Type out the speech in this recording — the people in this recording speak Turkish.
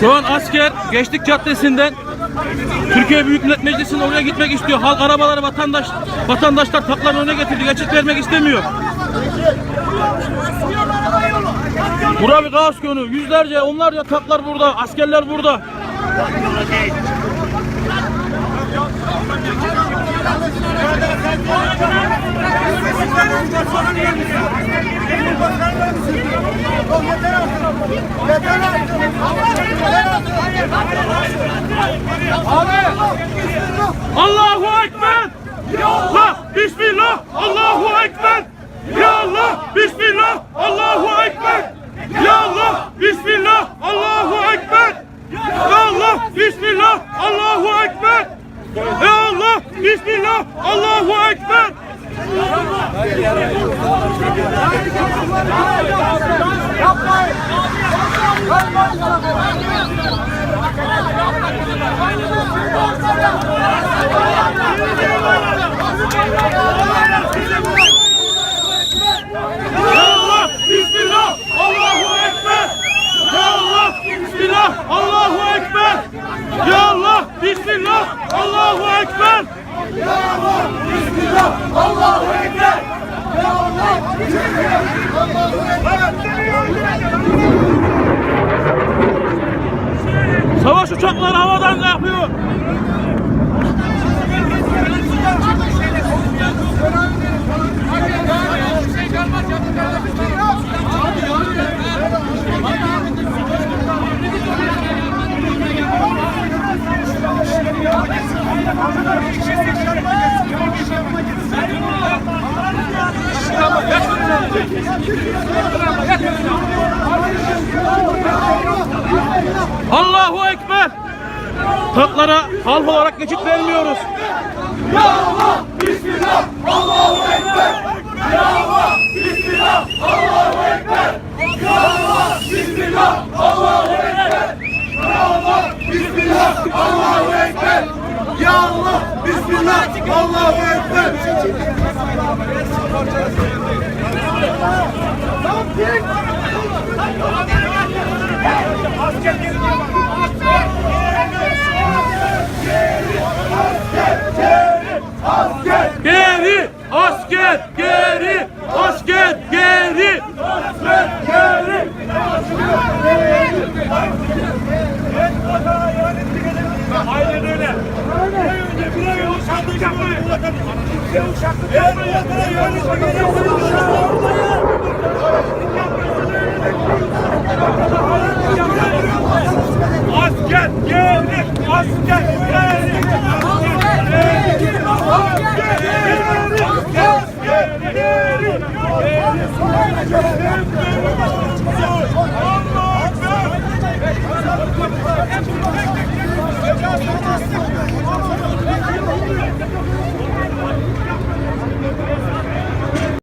Şu an asker Gençlik Caddesi'nden Türkiye Büyük Millet Meclisi'ne oraya gitmek istiyor. Halk arabaları vatandaş vatandaşlar taklarını önüne getirdi. Geçit vermek istemiyor. Bura bir kaos konu. Yüzlerce, onlarca taklar burada. Askerler burada. Allahu Ekber! Ya Allah! Bismillah! Allahu Ekber! Ya Allah! Bismillah! Allahu Ekber! Ya Allah! Bismillah! Allahu Ekber! Ya Allah! Bismillah! Allahu Ekber! Ya Allah! Bismillah! Allahu Ekber! Ya Allah! Bismillah! Allahu Ekber! Ya Allah! Bismillah! Allahu Ekber! Ya Allah! Allahu Ekber! Savaş uçakları havadan kalkıyor. Yapma, yapma, yapma. Ekber! Halklara halk olarak geçit vermiyoruz. Ya Allah! Bismillah! Allahu Ekber! Ya Allah! Bismillah! Allahu Ekber! Ya Allah! Bismillah! Allahu Ekber! Ya Allah! Bismillah! Allahu Ekber! Ya Allah! Bismillah! Allahu Ekber! Asker gelir, asker gelir, asker gelir, asker gelir, asker gelir, asker gelir,